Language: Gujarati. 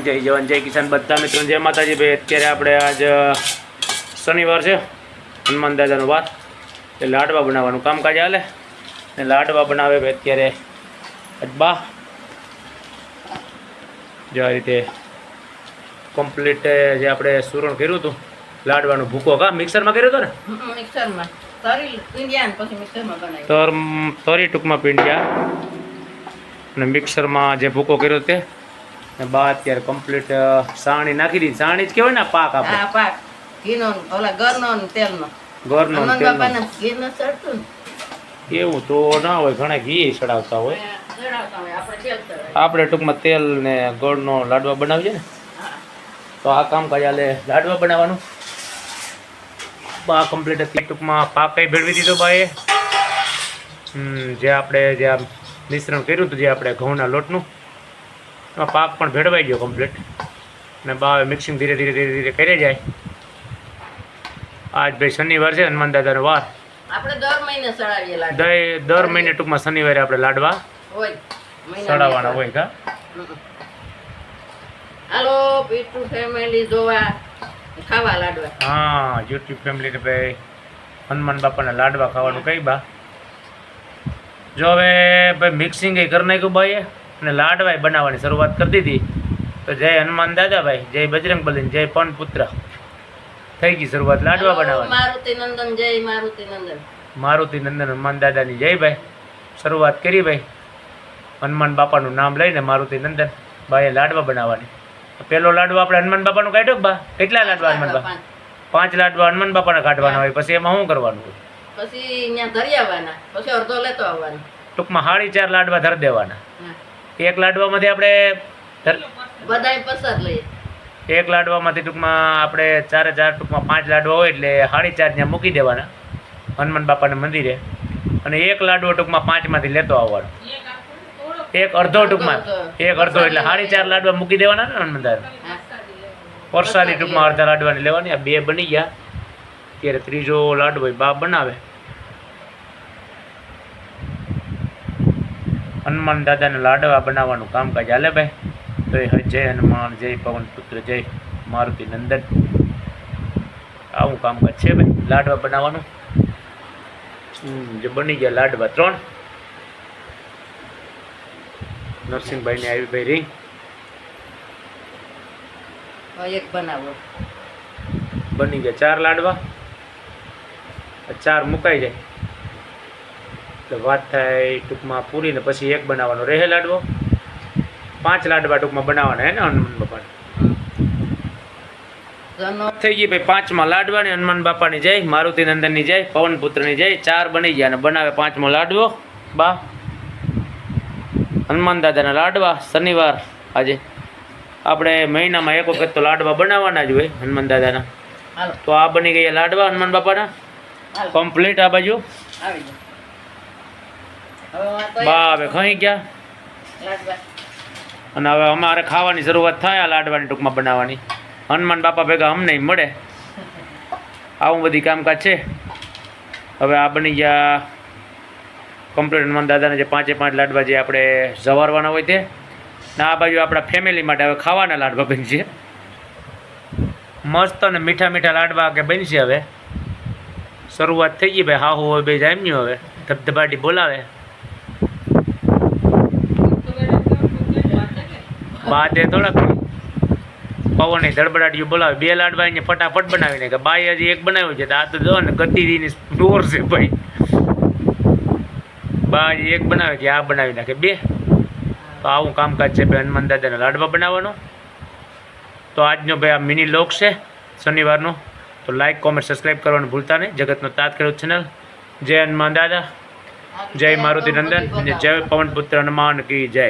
જય જવાન જય કિસાન. બધા મિત્રો જય માતાજી ભાઈ. અત્યારે આપણે આજ શનિવાર છે. હનુમાન દાદાનો વાત એટલે લાડવા બનાવવાનું કામકાજ હાલે. ને લાડવા બનાવે ભાઈ અત્યારે અજબા. જે આ રીતે કમ્પ્લીટ જે આપણે સુરણ કર્યું હતું લાડવાનું ભૂકો. કા મિક્સરમાં કર્યો હતું ને? મિક્સરમાં. તરી ટૂંકમાં પીંડ્યા. અને મિક્સરમાં જે ભૂકો કર્યો તે ને બા અત્યારે કમ્પ્લીટ સાણી નાખી દીધી. સાણી જ કહેવાય ને પાક આપણે. હા પાક. ઘીનો ઓલા ઘરનો ને તેલનો. ઘરનો ને તેલનો. બાપાને ઘી ન ચડતું ને. એવું તો ના હોય ઘણા ઘી ચડાવતા હોય. આપણે ટૂંકમાં તેલ ને ગોળનો લાડવા બનાવીએ ને. તો આ કામ કાલે લાડવા બનાવવાનું. બા કમ્પ્લીટ હતી ટૂંકમાં પાક કઈ ભેળવી દીધો બાએ. હમ, જે આપણે જે મિશ્રણ કર્યું હતું જે આપણે ઘઉંના લોટનું. એમાં પાક પણ ભેળવાઈ ગયો કમ્પ્લીટ અને બા મિક્સિંગ ધીરે ધીરે ધીરે ધીરે કરી જાય. આજ ભાઈ શનિવાર છે હનુમાન દાદાનો વાર. આપણે દર મહિને દર ટૂંકમાં શનિવારે આપણે લાડવા હોય. હોય કા. હાલો પીટુ ફેમિલી જોવા. ખાવા લાડવા. હા યુટ્યુબ ફેમિલી ભાઈ હનુમાન બાપાના લાડવા ખાવાનું કઈ બા. જો હવે ભાઈ મિક્સિંગ એ કરી નાખ્યું ભાઈએ અને લાડવાય બનાવવાની શરૂઆત કરી દીધી. તો જય હનુમાન દાદાભાઈ જય બજરંગ બલી જય પણ પુત્ર થઈ ગઈ શરૂઆત લાડવા બનાવવાની. મારુતિ નંદન જય મારુતિ નંદન. મારુતિ નંદન હનુમાન દાદાની જય ભાઈ. શરૂઆત કરી ભાઈ. હનુમાન બાપાનું નામ લઈને મારુતિ નંદન ભાઈએ લાડવા બનાવવાની. પેલો લાડવો આપણે હનુમાન બાપાનું કાઢ્યો બા? કેટલા લાડવા હનુમાન બાપા પાંચ લાડવા હનુમાન બાપાના કાઢવાના હોય પછી એમાં શું કરવાનું હોય? પછી અહીંયા ધરી આવવાના પછી અડધો લેતો આવવાનો. ટૂંકમાં સાડી ચાર લાડવા ધરી દેવાના. એક લાડવામાંથી આપણે પસાર લઈએ. એક લાડવામાંથી ટૂંકમાં આપણે ચારે ચાર ટૂંકમાં પાંચ લાડવા હોય એટલે સાડી ચાર ત્યાં મૂકી દેવાના હનુમાન બાપાના મંદિરે. અને એક લાડવો ટૂંકમાં પાંચમાંથી લેતો આવવાનો. એક અડધો ટૂંકમાં. એક અડધો એટલે સાડી ચાર લાડવા મૂકી દેવાના ને હનુમાન. વરસાદી ટૂંકમાં અડધા લાડવાની લેવાની આ બે બની ગયા. ત્યારે ત્રીજો લાડવો બા બનાવે. હનુમાન દાદાને લાડવા બનાવવાનું કામકાજ હાલે ભાઈ. તો એ જય હનુમાન જય પવન પુત્ર જય મારુતિ નંદન. આવું કામકાજ છે ભાઈ લાડવા બનાવવાનું. જે બની ગયા લાડવા ત્રણ. નરસિંહભાઈને આવી ભાઈ રીંગ એક બનાવો. બની ગયા ચાર લાડવા. ચાર મુકાઈ જાય. વાત થાય ટૂંકમાં પૂરીને પછી એક બનાવવાનો. રહે લાડવો? પાંચ લાડવા ટૂંકમાં બનાવવાના હે ને હનુમાન બાપાને? થઈ ગઈ ભાઈ પાંચમાં લાડવા ને હનુમાન બાપાની જય મારુતિ નંદનની જય પવન પુત્રની જય ચાર બની ગયા અને બનાવે પાંચમો લાડવો. બા હનુમાન દાદાના લાડવા શનિવાર આજે. આપણે મહિનામાં એક વખત તો લાડવા બનાવવાના જ હોય હનુમાન દાદાના. તો આ બની ગયા લાડવા હનુમાન બાપાના? કમ્પ્લીટ આ બાજુ? આવી જાઓ હવે આ તો બા હવે ખાઈ ગયા? અને હવે અમારે ખાવાની શરૂઆત થાય આ લાડવાની ટૂંકમાં બનાવવાની. હનુમાન બાપા ભેગા અમને મળે. આવું બધી કામકાજ છે. હવે આ બની ગયા કમ્પ્લીટ હનુમાન દાદાને જે પાંચે પાંચ લાડવા જે આપણે જવારવાના હોય તે. ને આ બાજુ આપણા ફેમિલી માટે હવે ખાવાના લાડવા બનશે મસ્ત અને મીઠા મીઠા લાડવા કે બનશે હવે. શરૂઆત થઈ ગઈ ભાઈ હા હોય બે જામ્યું હવે. ધબધબાટી બોલાવે. બાદે થોડાક પવનની ધડબડાટીઓ બોલાવે. બે લાડવા એને ફટાફટ બનાવીને કે બાઈ હજી એક બનાવ્યું છે. આ તો જો ને ગતિની ડોર છે ભાઈ. બાજી એક બનાવે કે આ બનાવી નાખે. બે. તો આવું કામકાજ છે ભાઈ હનુમાન દાદાના લાડવા બનાવવાનો. તો આજનો ભાઈ આ મિની લોક છે શનિવારનો. તો લાઇક કોમેન્ટ સબસ્ક્રાઈબ કરવાનું ભૂલતા નહીં. જગતનો તાત ખેડૂત ચેનલ જય હનુમાન દાદા. જય મારુતિ નંદન. જય પવન પુત્ર હનુમાન કી જય.